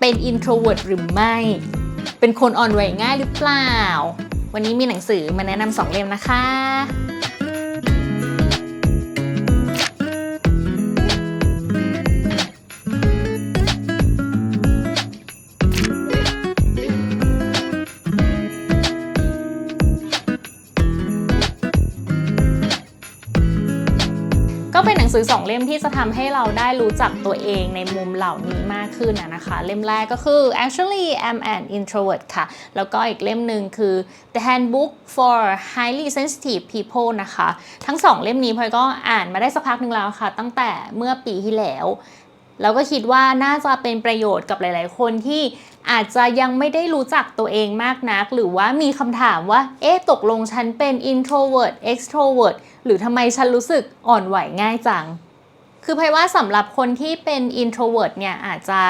เป็น introvert หรือไม่ เป็นคนอ่อนไหวง่ายหรือเปล่า วันนี้มีหนังสือมาแนะนำสองเล่มนะคะ สือสองเล่มที่จะทำให้เราได้รู้จักตัวเองในมุมเหล่านี้มากขึ้นนะนะคะ เล่มแรกก็คือ actually I'm an introvert ค่ะ แล้วก็อีกเล่มหนึ่งคือ The Handbook for Highly Sensitive People นะคะ ทั้งสองเล่มนี้พลอยก็อ่านมาได้สักพักหนึ่งแล้วค่ะ ตั้งแต่เมื่อปีที่แล้วแล้วก็คิดว่าน่าจะเป็นประโยชน์กับหลาย ๆ คนที่อาจจะยังไม่ได้รู้จักตัวเองมากนัก หรือว่ามีคำถามว่า เอ๊ะ ตกลงฉันเป็น introvert extrovert หรือทำไมฉันรู้สึกอ่อนไหวง่ายจัง คือพายว่าสำหรับคนที่เป็น introvert เนี่ยอาจจะ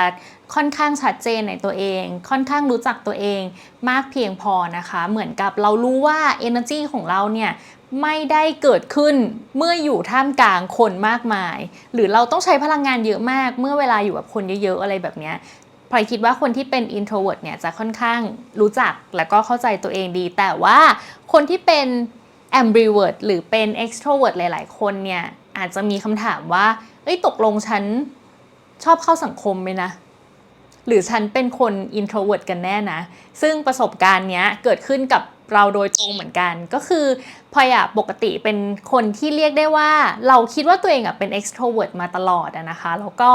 ค่อนข้างชัดเจนในตัวเอง ค่อนข้างรู้จักตัวเองมากเพียงพอนะคะ เหมือนกับเรารู้ว่า energy ของเราเนี่ยไม่ได้เกิดขึ้นเมื่ออยู่ท่ามกลางคนมากมาย หรือเราต้องใช้พลังงานเยอะมาก เมื่อเวลาอยู่กับคนเยอะๆอะไรแบบนี้พลอยคิดว่าคนที่เป็น introvert เนี่ยจะค่อนข้างรู้จักแล้วก็เข้าใจตัวเองดี แต่ว่าคนที่เป็น ambivert หรือเป็น extrovert หลาย ๆ คนเนี่ยอาจจะมีคำถามว่า เอ้ยตกลงฉันชอบเข้าสังคมไหมนะ หรือฉันเป็นคน introvert กันแน่นะ ซึ่งประสบการณ์เนี้ยเกิดขึ้นกับเราโดยตรงเหมือนกันก็คือพอยอะปกติเป็นคนที่เรียกได้ว่า เราคิดว่าตัวเองอะเป็น extrovert มาตลอดอะนะคะ แล้วก็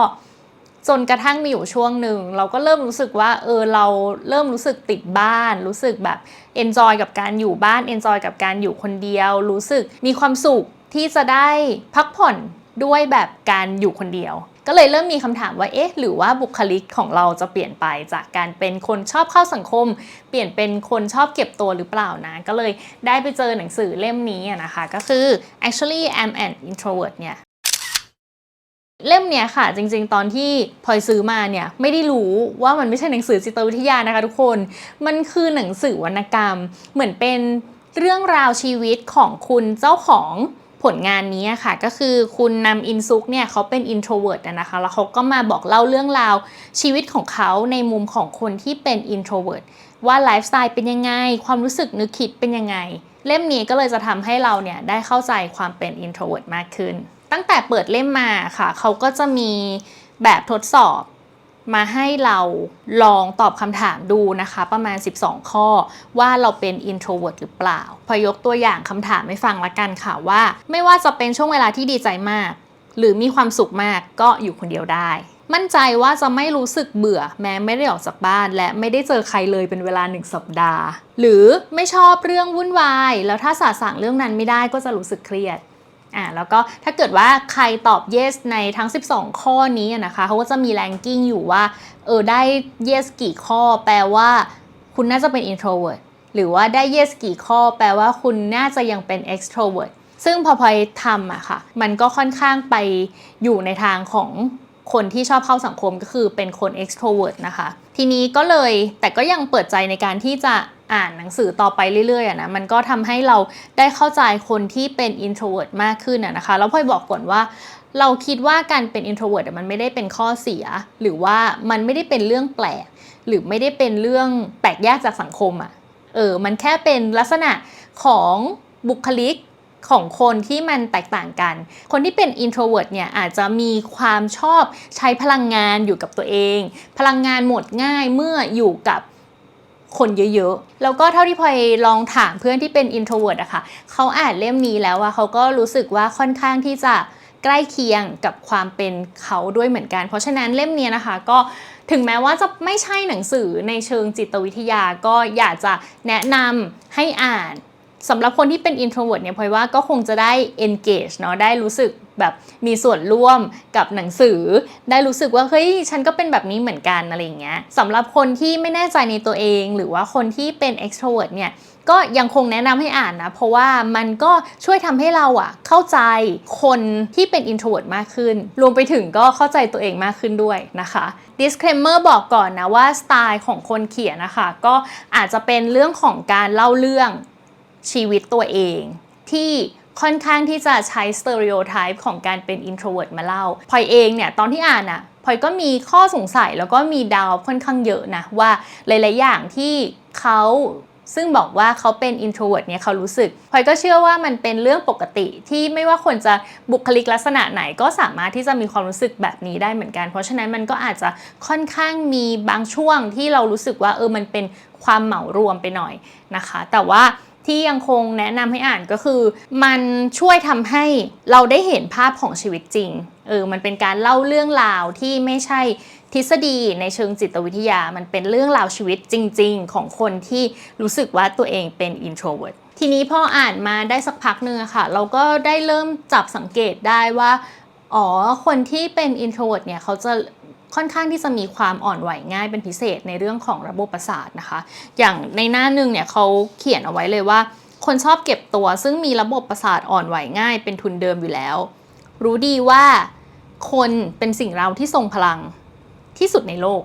จนกระทั่งมีอยู่ช่วงหนึ่ง เราก็เริ่มรู้สึกว่าเออเราเริ่มรู้สึกติดบ้าน รู้สึกแบบ enjoy กับการอยู่บ้าน enjoy กับการอยู่คนเดียว รู้สึกมีความสุขที่จะได้พักผ่อนด้วยแบบการอยู่คนเดียว ก็เลยเริ่มมีคำถามว่าเอ๊ะหรือว่าบุคลิกของเราจะเปลี่ยนไปจากการเป็นคนชอบเข้าสังคม เปลี่ยนเป็นคนชอบเก็บตัวหรือเปล่านะ ก็เลยได้ไปเจอหนังสือเล่มนี้นะคะ ก็คือ actually I'm an introvert เนี่ย เล่มเนี้ยค่ะ จริง ๆ ตอนที่พลอยซื้อมาเนี่ยไม่ได้รู้ว่ามันไม่ใช่หนังสือจิตวิทยานะคะทุกคน มันคือหนังสือวรรณกรรม เหมือนเป็นเรื่องราวชีวิตของคุณเจ้าของผลงานนี้ค่ะ ก็คือคุณนำอินซุกเนี่ยเขาเป็น introvert อะนะคะ แล้วเขาก็มาบอกเล่าเรื่องราวชีวิตของเขาในมุมของคนที่เป็น introvert ว่าไลฟ์สไตล์เป็นยังไง ความรู้สึกนึกคิดเป็นยังไง เล่มนี้ก็เลยจะทำให้เราเนี่ยได้เข้าใจความเป็น introvert มากขึ้น ตั้งแต่เปิดเล่มมาค่ะ เขาก็จะมีแบบทดสอบมาให้เราลองตอบคำถามดูนะคะ ประมาณ 12 ข้อว่าเราเป็น introvert หรือเปล่า พอยกตัวอย่างคำถามให้ฟังละกันค่ะว่า ไม่ว่าจะเป็นช่วงเวลาที่ดีใจมาก หรือมีความสุขมากก็อยู่คนเดียวได้ มั่นใจว่าจะไม่รู้สึกเบื่อแม้ไม่ได้ออกจากบ้าน และไม่ได้เจอใครเลยเป็นเวลาหนึ่งสัปดาห์ หรือไม่ชอบเรื่องวุ่นวาย แล้วถ้าสาสางเรื่องนั้นไม่ได้ก็จะรู้สึกเครียด อ่าแล้วก็ถ้าเกิดว่าใครตอบ yes ในทั้ง 12 ข้อนี้นะคะเขาก็จะมี ranking อยู่ว่าเออได้ yes กี่ข้อ แปลว่าคุณน่าจะเป็น introvert หรือว่าได้ yes กี่ข้อ แปลว่าคุณน่าจะยังเป็น extrovert ซึ่งพอพลอยทำอะค่ะ มันก็ค่อนข้างไปอยู่ในทางของคนที่ชอบเข้าสังคมก็คือเป็นคน extrovert นะคะ ทีนี้ก็เลยแต่ก็ยังเปิดใจในการที่จะ อ่านหนังสือต่อไปเรื่อยๆนะมันก็ทำให้เราได้เข้าใจคนที่เป็น introvert มากขึ้นนะคะแล้วพลอยบอกก่อนว่าเราคิดว่าการเป็น introvert มันไม่ได้เป็นข้อเสีย หรือว่ามันไม่ได้เป็นเรื่องแปลก หรือไม่ได้เป็นเรื่องแปลกแยกจากสังคมอะเออมันแค่เป็นลักษณะของบุคลิกของคนที่มันแตกต่างกัน คนที่เป็น introvert เนี่ยอาจจะมีความชอบใช้พลังงานอยู่กับตัวเอง พลังงานหมดง่ายเมื่ออยู่กับ คนเยอะๆ แล้วก็เท่าที่พลอยลองถามเพื่อนที่เป็น introvert อะค่ะเขาอ่านเล่มนี้แล้วอะเขาก็รู้สึกว่าค่อนข้างที่จะใกล้เคียงกับความเป็นเขาด้วยเหมือนกัน เพราะฉะนั้นเล่มนี้นะคะก็ถึงแม้ว่าจะไม่ใช่หนังสือในเชิงจิตวิทยาก็อยากจะแนะนำให้อ่าน สำหรับคนที่เป็น introvert เนี่ยพลอยว่าก็คงจะได้ engage เนาะได้รู้สึกแบบมีส่วนร่วมกับหนังสือ ได้รู้สึกว่าเฮ้ยฉันก็เป็นแบบนี้เหมือนกันอะไรอย่างเงี้ยสำหรับคนที่ไม่แน่ใจในตัวเอง หรือว่าคนที่เป็น extrovert เนี่ยก็ยังคงแนะนำให้อ่านนะ เพราะว่ามันก็ช่วยทำให้เราอะเข้าใจคนที่เป็น introvert มากขึ้น รวมไปถึงก็เข้าใจตัวเองมากขึ้นด้วยนะคะ disclaimer บอกก่อนนะว่าสไตล์ของคนเขียนนะคะ ก็อาจจะเป็นเรื่องของการเล่าเรื่อง ชีวิตตัวเอง ที่ค่อนข้างที่จะใช้ stereotype ของการเป็น introvert มาเล่าพลอยเองเนี่ยตอนที่อ่านอะพลอยก็มีข้อสงสัยแล้วก็มีดาวค่อนข้างเยอะนะว่าหลาย ๆ อย่างที่เขาซึ่งบอกว่าเขาเป็น introvert เนี่ยเขารู้สึกพลอยก็เชื่อว่ามันเป็นเรื่องปกติที่ไม่ว่าคนจะบุคลิกลักษณะไหนก็สามารถที่จะมีความรู้สึกแบบนี้ได้เหมือนกัน เพราะฉะนั้นมันก็อาจจะค่อนข้างมีบางช่วงที่เรารู้สึกว่าเออมันเป็นความเหมารวมไปหน่อยนะคะ แต่ว่า ที่ยังคงแนะนำให้อ่านก็คือ มันช่วยทำให้เราได้เห็นภาพของชีวิตจริงเออมันเป็นการเล่าเรื่องราวที่ไม่ใช่ทฤษฎีในเชิงจิตวิทยา มันเป็นเรื่องราวชีวิตจริง ๆ ของคนที่รู้สึกว่าตัวเองเป็น introvert ทีนี้พออ่านมาได้สักพักหนึ่งอะค่ะ เราก็ได้เริ่มจับสังเกตได้ว่า อ๋อ คนที่เป็น introvert เนี่ยเขาจะ ค่อนข้างที่จะมีความอ่อนไหวง่ายเป็นพิเศษในเรื่องของระบบประสาทนะคะ อย่างในหน้าหนึ่งเนี่ยเขาเขียนเอาไว้เลยว่า คนชอบเก็บตัวซึ่งมีระบบประสาทอ่อนไหวง่ายเป็นทุนเดิมอยู่แล้ว รู้ดีว่าคนเป็นสิ่งเราที่ทรงพลังที่สุดในโลก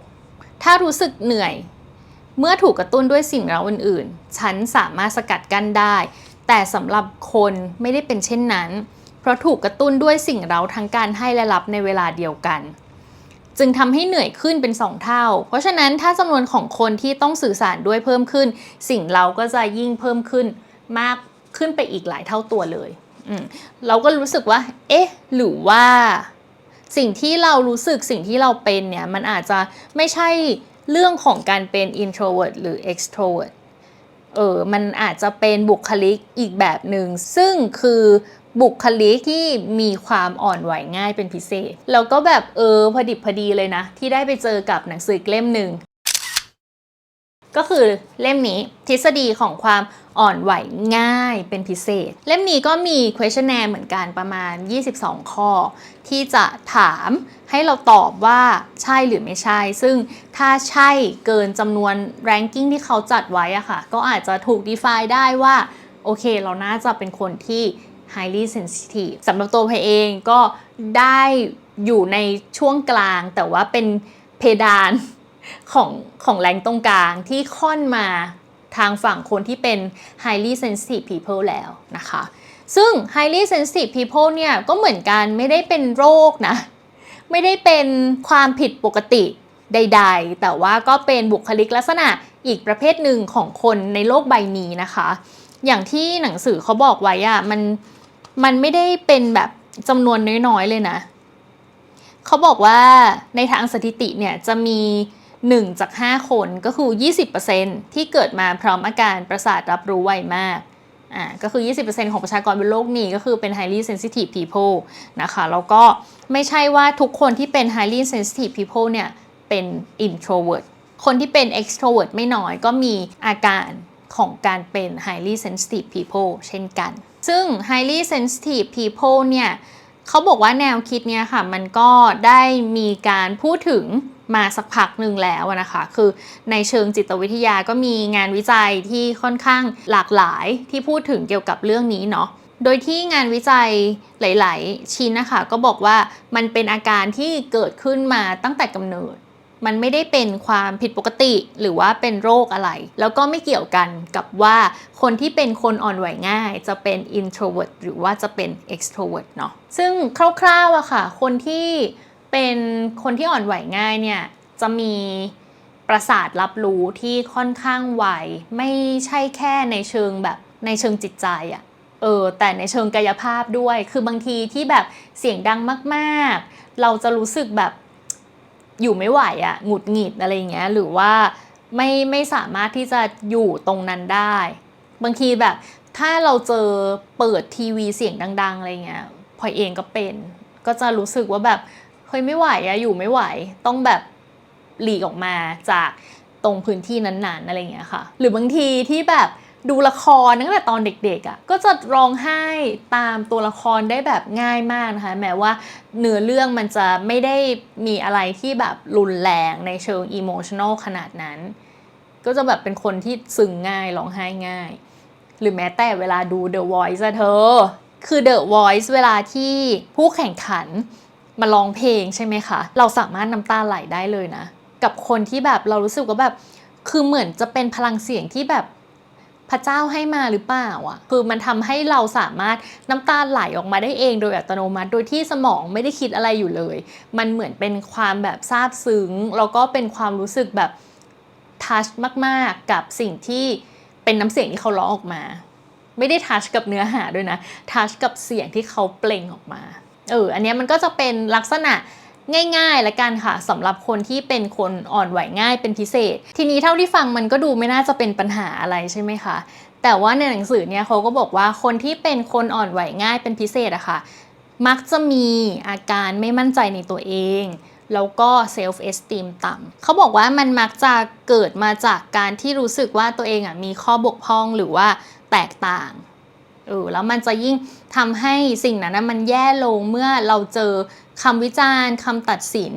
ถ้ารู้สึกเหนื่อย เมื่อถูกกระตุ้นด้วยสิ่งเราอื่นๆ ฉันสามารถสกัดกั้นได้ แต่สำหรับคนไม่ได้เป็นเช่นนั้น เพราะถูกกระตุ้นด้วยสิ่งเราทั้งการให้และรับในเวลาเดียวกัน จึงทำให้เหนื่อยขึ้นเป็นสองเท่า เพราะฉะนั้นถ้าจำนวนของคนที่ต้องสื่อสารด้วยเพิ่มขึ้น สิ่งเราก็จะยิ่งเพิ่มขึ้นมากขึ้นไปอีกหลายเท่าตัวเลย เราก็รู้สึกว่า เอ๊ะ หรือว่า สิ่งที่เรารู้สึกสิ่งที่เราเป็นเนี่ยมันอาจจะไม่ใช่เรื่องของการเป็น introvert หรือ extrovert เออ มันอาจจะเป็นบุคลิกอีกแบบหนึง่ง ซึ่งคือ บุคลิกที่มีความอ่อนไหวง่ายเป็นพิเศษ แล้วก็แบบเออพอดิบพอดีเลยนะ ที่ได้ไปเจอกับหนังสือเล่มหนึ่งก็คือเล่มนี้ทฤษฎีของความอ่อนไหวง่ายเป็นพิเศษ เล่มนี้ก็มี questionnaire เหมือนกันประมาณ 22 ข้อ ที่จะถามให้เราตอบว่าใช่หรือไม่ใช่ ซึ่งถ้าใช่เกินจำนวน ranking ที่เขาจัดไว้อะค่ะ ก็อาจจะถูก define ได้ว่า โอเค เราน่าจะเป็นคนที่ highly sensitive สำหรับตัวเพเองก็ได้อยู่ในช่วงกลาง แต่ว่าเป็นเพดานของของแรงตรงกลางที่ค่อนมาทางฝั่งคนที่เป็น highly sensitive people แล้วนะคะ ซึ่ง highly sensitive people เนี่ยก็เหมือนกันไม่ได้เป็นโรคนะ ไม่ได้เป็นความผิดปกติใด ๆ แต่ว่าก็เป็นบุคลิกลักษณะอีกประเภทหนึ่งของคนในโลกใบนี้นะคะ อย่างที่หนังสือเขาบอกไว้อะมัน มันไม่ได้เป็นแบบจำนวนน้อยๆเลยนะ เขาบอกว่าในทางสถิติเนี่ยจะมี 1 จาก 5 คนก็คือ 20%ที่เกิดมาพร้อมอาการประสาทรับรู้ไวมากอ่าก็คือ 20%ของประชากรบนโลกนี้ก็คือเป็น highly sensitive people นะคะ แล้วก็ไม่ใช่ว่าทุกคนที่เป็น highly sensitive people เนี่ยเป็น introvert คนที่เป็น extrovert ไม่น้อยก็มีอาการ ของการเป็น highly sensitive people เช่นกัน ซึ่ง highly sensitive people เนี่ยเขาบอกว่าแนวคิดเนี่ยค่ะ มันก็ได้มีการพูดถึงมาสักพักหนึ่งแล้วนะคะ คือในเชิงจิตวิทยาก็มีงานวิจัยที่ค่อนข้างหลากหลายที่พูดถึงเกี่ยวกับเรื่องนี้เนาะ โดยที่งานวิจัยหลาย ๆ ชิ้นนะคะ ก็บอกว่ามันเป็นอาการที่เกิดขึ้นมาตั้งแต่กำเนิด มันไม่ได้เป็นความผิดปกติ หรือว่าเป็นโรคอะไร แล้วก็ไม่เกี่ยวกันกับว่าคนที่เป็นคนอ่อนไหวง่าย จะเป็น introvert หรือว่าจะเป็น extrovert เนาะซึ่งคร่าวๆอะค่ะ คนที่เป็นคนที่อ่อนไหวง่ายเนี่ยจะมีประสาทรับรู้ที่ค่อนข้างไวไม่ใช่แค่ในเชิงแบบในเชิงจิตใจอะเออแต่ในเชิงกายภาพด้วย คือบางทีที่แบบเสียงดังมากๆ เราจะรู้สึกแบบ อยู่ไม่ไหวอะหงุดหงิดอะไรเงี้ยหรือว่าไม่ไม่สามารถที่จะอยู่ตรงนั้นได้ บางทีแบบถ้าเราเจอเปิดทีวีเสียงดัง ๆอะไรเงี้ยพลอยเองก็เป็น ก็จะรู้สึกว่าแบบเฮ้ยไม่ไหวอะอยู่ไม่ไหว ต้องแบบหลีกออกมาจากตรงพื้นที่นั้นๆอะไรเงี้ยค่ะ หรือบางทีที่แบบ ดูละครตั้งแต่ตอนเด็กๆอะ่ะก็จะร้องไห้ตามตัวละครได้แบบง่ายมากนะคะ แม้ว่าเนื้อเรื่องมันจะไม่ได้มีอะไรที่แบบรุนแรงในเชิงอิโมชัน a ลขนาดนั้น ก็จะแบบเป็นคนที่ซึ้งง่ายร้องไห้ง่าย หรือแม้แต่เวลาดู The Voice อะเธอ คือ The Voice เวลาที่ผู้แข่งขันมาร้องเพลงใช่ไหมคะ เราสามารถน้ำตาไหลได้เลยนะ กับคนที่แบบเรารู้สึกว่าแบบ คือเหมือนจะเป็นพลังเสียงที่แบบ พระเจ้าให้มาหรือเปล่าอะ คือมันทำให้เราสามารถน้ำตาไหลออกมาได้เองโดยอัตโนมัติ โดยที่สมองไม่ได้คิดอะไรอยู่เลย มันเหมือนเป็นความแบบซาบซึ้ง แล้วก็เป็นความรู้สึกแบบทัชมาก ๆ กับสิ่งที่เป็นน้ำเสียงที่เขาร้องออกมา ไม่ได้ทัชกับเนื้อหาด้วยนะ ทัชกับเสียงที่เขาเปล่งออกมา เออ อันนี้มันก็จะเป็นลักษณะ ง่ายๆละกันค่ะสำหรับคนที่เป็นคนอ่อนไหวง่ายเป็นพิเศษ ทีนี้เท่าที่ฟังมันก็ดูไม่น่าจะเป็นปัญหาอะไรใช่ไหมคะ แต่ว่าในหนังสือเนี่ยเขาก็บอกว่าคนที่เป็นคนอ่อนไหวง่ายเป็นพิเศษอะค่ะ มักจะมีอาการไม่มั่นใจในตัวเองแล้วก็ self esteem ต่ำเขาบอกว่ามันมักจะเกิดมาจากการที่รู้สึกว่าตัวเองอะมีข้อบกพร่องหรือว่าแตกต่างเออแล้วมันจะยิ่งทำให้สิ่งนั้นนะมันแย่ลงเมื่อเราเจอ คำวิจารณ์คำตัดสิน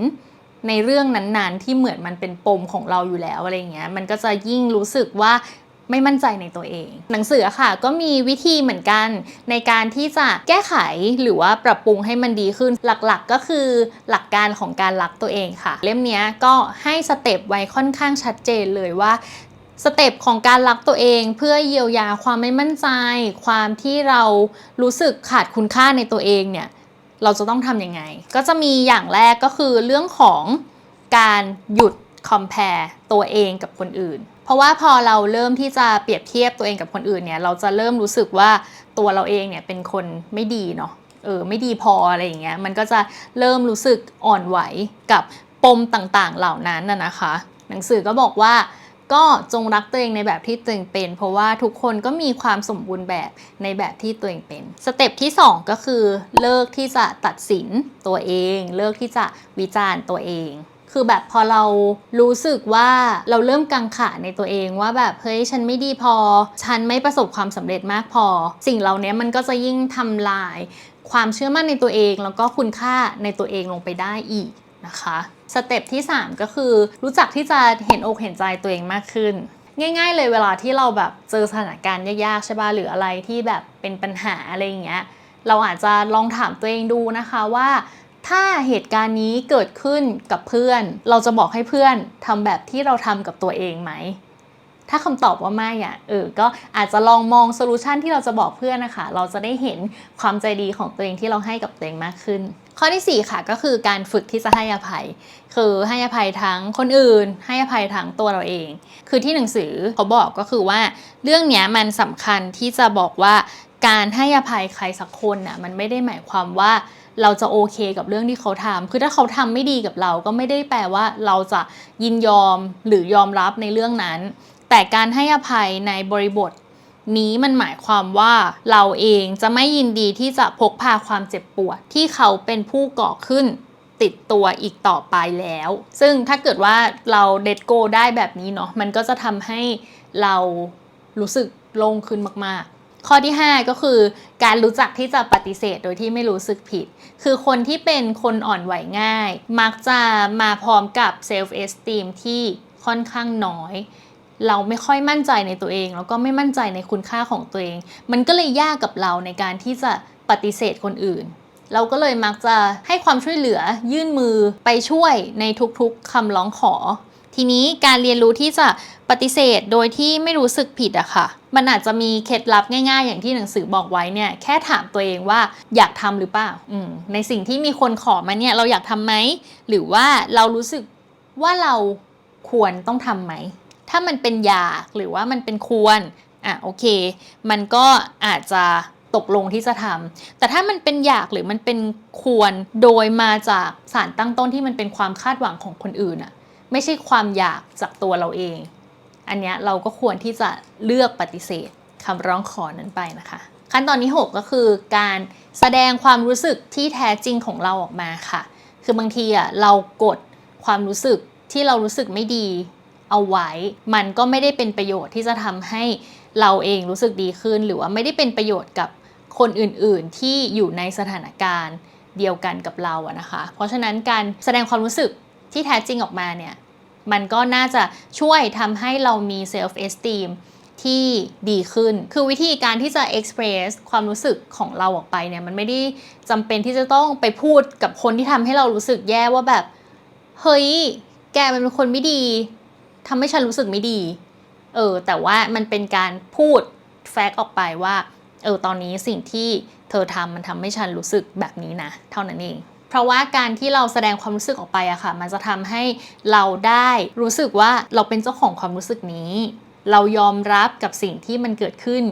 ในเรื่องนั้นๆ ที่เหมือนมันเป็นปมของเราอยู่แล้วอะไรเงี้ยมันก็จะยิ่งรู้สึกว่าไม่มั่นใจในตัวเอง หนังสือค่ะ ก็มีวิธีเหมือนกัน ในการที่จะแก้ไขหรือว่าปรับปรุงให้มันดีขึ้นหลักๆก็คือหลักการของการรักตัวเองค่ะ เล่มนี้ก็ให้สเต็ปไว้ค่อนข้างชัดเจนเลยว่าสเต็ปของการรักตัวเองเพื่อเยียวยาความไม่มั่นใจ ความที่เรารู้สึกขาดคุณค่าในตัวเองเนี่ย เราจะต้องทำยังไง ก็จะมีอย่างแรกก็คือเรื่องของการหยุด compare ตัวเองกับคนอื่น เพราะว่าพอเราเริ่มที่จะเปรียบเทียบตัวเองกับคนอื่นเนี่ยเราจะเริ่มรู้สึกว่าตัวเราเองเนี่ยเป็นคนไม่ดีเนาะเออไม่ดีพออะไรอย่างเงี้ยมันก็จะเริ่มรู้สึกอ่อนไหวกับปมต่างๆเหล่านั้นน่ะนะคะ หนังสือก็บอกว่า ก็จงรักตัวเองในแบบที่ตัวเองเป็น เพราะว่าทุกคนก็มีความสมบูรณ์แบบในแบบที่ตัวเองเป็น สเต็ปที่ 2 ก็คือ เลิกที่จะตัดสินตัวเอง เลิกที่จะวิจารณ์ตัวเองคือแบบพอเรารู้สึกว่าเราเริ่มกังขาในตัวเองว่าแบบเฮ้ยฉันไม่ดีพอ ฉันไม่ประสบความสำเร็จมากพอ สิ่งเหล่านี้มันก็จะยิ่งทำลาย ความเชื่อมั่นในตัวเอง แล้วก็คุณค่าในตัวเองลงไปได้อีกนะคะ สเต็ปที่ 3 ก็คือรู้จักที่จะเห็นอกเห็นใจตัวเองมากขึ้น ง่าย ๆ เลยเวลาที่เราแบบเจอสถานการณ์ยากๆใช่ป่ะหรืออะไรที่แบบเป็นปัญหาอะไรอย่างเงี้ยเราอาจจะลองถามตัวเองดูนะคะว่าถ้าเหตุการณ์นี้เกิดขึ้นกับเพื่อน เราจะบอกให้เพื่อนทำแบบที่เราทำกับตัวเองไหม ถ้าคำตอบว่าไม่อะเออก็อาจจะลองมองโซลูชันที่เราจะบอกเพื่อนนะคะ เราจะได้เห็นความใจดีของตัวเองที่เราให้กับตัวเองมากขึ้น ข้อที่ 4 ค่ะก็คือการฝึกที่จะให้อภัย คือให้อภัยทั้งคนอื่น ให้อภัยทั้งตัวเราเอง คือที่หนังสือเขาบอกก็คือว่า เรื่องนี้มันสำคัญที่จะบอกว่าการให้อภัยใครสักคนน่ะมันไม่ได้หมายความว่าเราจะโอเคกับเรื่องที่เขาทำคือถ้าเขาทำไม่ดีกับเราก็ไม่ได้แปลว่าเราจะยินยอมหรือยอมรับในเรื่องนั้น แต่การให้อภัยในบริบท นี้มันหมายความว่าเราเองจะไม่ยินดีที่จะพกพาความเจ็บปวดที่เขาเป็นผู้ก่อขึ้นติดตัวอีกต่อไปแล้ว ซึ่งถ้าเกิดว่าเราเดทโกได้แบบนี้เนาะ มันก็จะทำให้เรารู้สึกโล่งขึ้นมาก ๆ ข้อที่ 5 ก็คือการรู้จักที่จะปฏิเสธโดยที่ไม่รู้สึกผิด คือคนที่เป็นคนอ่อนไหวง่าย มักจะมาพร้อมกับเซลฟ์เอสติมที่ค่อนข้างน้อย เราไม่ค่อยมั่นใจในตัวเอง แล้วก็ไม่มั่นใจในคุณค่าของตัวเอง มันก็เลยยากกับเราในการที่จะปฏิเสธคนอื่น เราก็เลยมักจะให้ความช่วยเหลือยื่นมือไปช่วยในทุกๆคำร้องขอ ทีนี้การเรียนรู้ที่จะปฏิเสธโดยที่ไม่รู้สึกผิดอะค่ะ มันอาจจะมีเคล็ดลับง่ายๆ อย่างที่หนังสือบอกไว้เนี่ย แค่ถามตัวเองว่าอยากทำหรือเปล่าในสิ่งที่มีคนขอมาเนี่ยเราอยากทำไหม หรือว่าเรารู้สึกว่าเราควรต้องทำไหม ถ้ามันเป็นอยากหรือว่ามันเป็นควรอะโอเค มันก็อาจจะตกลงที่จะทำแต่ถ้ามันเป็นอยากหรือมันเป็นควรโดยมาจากสารตั้งต้นที่มันเป็นความคาดหวังของคนอื่นอะไม่ใช่ความอยากจากตัวเราเอง อันเนี้ยเราก็ควรที่จะเลือกปฏิเสธคำร้องขอนั้นไปนะคะ ขั้นตอนที่ 6 ก็คือการแสดงความรู้สึกที่แท้จริงของเราออกมาค่ะ คือบางทีอะเรากดความรู้สึกที่เรารู้สึกไม่ดี เอาไว้ มันก็ไม่ได้เป็นประโยชน์ที่จะทำให้เราเองรู้สึกดีขึ้น หรือว่าไม่ได้เป็นประโยชน์กับคนอื่นๆ ที่อยู่ในสถานการณ์เดียวกันกับเราอะนะคะ เพราะฉะนั้นการแสดงความรู้สึกที่แท้จริงออกมาเนี่ย มันก็น่าจะช่วยทำให้เรามี self esteem ที่ดีขึ้น คือวิธีการที่จะ express ความรู้สึกของเราออกไปเนี่ย มันไม่ได้จำเป็นที่จะต้องไปพูดกับคนที่ทำให้เรารู้สึกแย่ว่าแบบ เฮ้ย แกมันเป็นคนไม่ดี ทำให้ฉันรู้สึกไม่ดี เออ แต่ว่ามันเป็นการพูดแฟกต์ออกไปว่า เออ ตอนนี้สิ่งที่เธอทำมันทำให้ฉันรู้สึกแบบนี้นะ เท่านั้นเอง เพราะว่าการที่เราแสดงความรู้สึกออกไปอะค่ะ มันจะทำให้เราได้รู้สึกว่าเราเป็นเจ้าของความรู้สึกนี้ เรายอมรับกับสิ่งที่มันเกิดขึ้น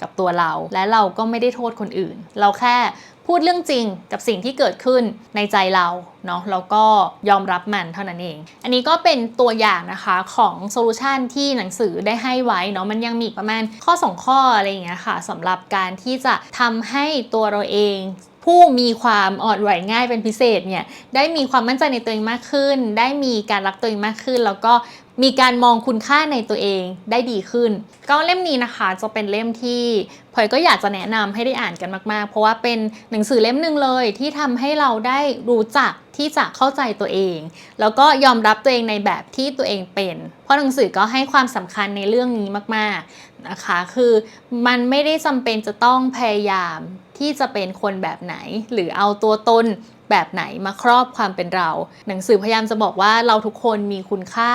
กับตัวเรา และเราก็ไม่ได้โทษคนอื่น เราแค่ พูดเรื่องจริงกับสิ่งที่เกิดขึ้นในใจเราเนาะแล้วก็ยอมรับมันเท่านั้นเอง อันนี้ก็เป็นตัวอย่างนะคะของโซลูชันที่หนังสือได้ให้ไว้เนาะมันยังมีประมาณข้อ 2 ข้ออะไรอย่างเงี้ยค่ะสำหรับการที่จะทำให้ตัวเราเองผู้มีความอ่อนไหวง่ายเป็นพิเศษเนี่ยได้มีความมั่นใจในตัวเองมากขึ้น ได้มีการรักตัวเองมากขึ้น แล้วก็ มีการมองคุณค่าในตัวเองได้ดีขึ้น ก็เล่มนี้นะคะจะเป็นเล่มที่พลอยก็อยากจะแนะนำให้ได้อ่านกันมากๆ เพราะว่าเป็นหนังสือเล่มหนึ่งเลยที่ทำให้เราได้รู้จักที่จะเข้าใจตัวเอง แล้วก็ยอมรับตัวเองในแบบที่ตัวเองเป็น เพราะหนังสือก็ให้ความสำคัญในเรื่องนี้มากๆนะคะ คือมันไม่ได้จำเป็นจะต้องพยายามที่จะเป็นคนแบบไหน หรือเอาตัวตนแบบไหนมาครอบความเป็นเรา หนังสือพยายามจะบอกว่าเราทุกคนมีคุณค่า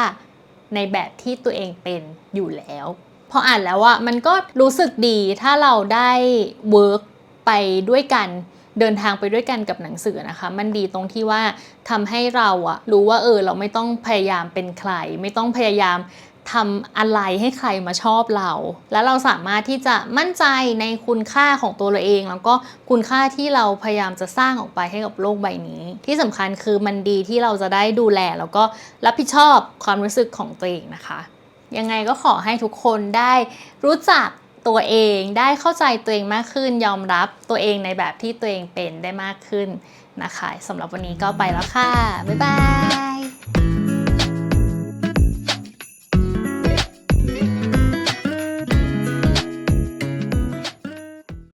ในแบบที่ตัวเองเป็นอยู่แล้วพออ่านแล้วว่ามันก็รู้สึกดีถ้าเราได้เวิร์กไปด้วยกันเดินทางไปด้วยกันกับหนังสือนะคะ มันดีตรงที่ว่าทำให้เราอะรู้ว่าเออเราไม่ต้องพยายามเป็นใคร ไม่ต้องพยายาม ทำอะไรให้ใครมาชอบเรา แล้วเราสามารถที่จะมั่นใจในคุณค่าของตัวเราเอง แล้วก็คุณค่าที่เราพยายามจะสร้างออกไปให้กับโลกใบนี้ ที่สำคัญคือมันดีที่เราจะได้ดูแล แล้วก็รับผิดชอบความรู้สึกของตัวเองนะคะ ยังไงก็ขอให้ทุกคนได้รู้จักตัวเองได้เข้าใจตัวเองมากขึ้น ยอมรับตัวเองในแบบที่ตัวเองเป็นได้มากขึ้นนะคะสำหรับวันนี้ก็ไปแล้วค่ะ บ๊ายบาย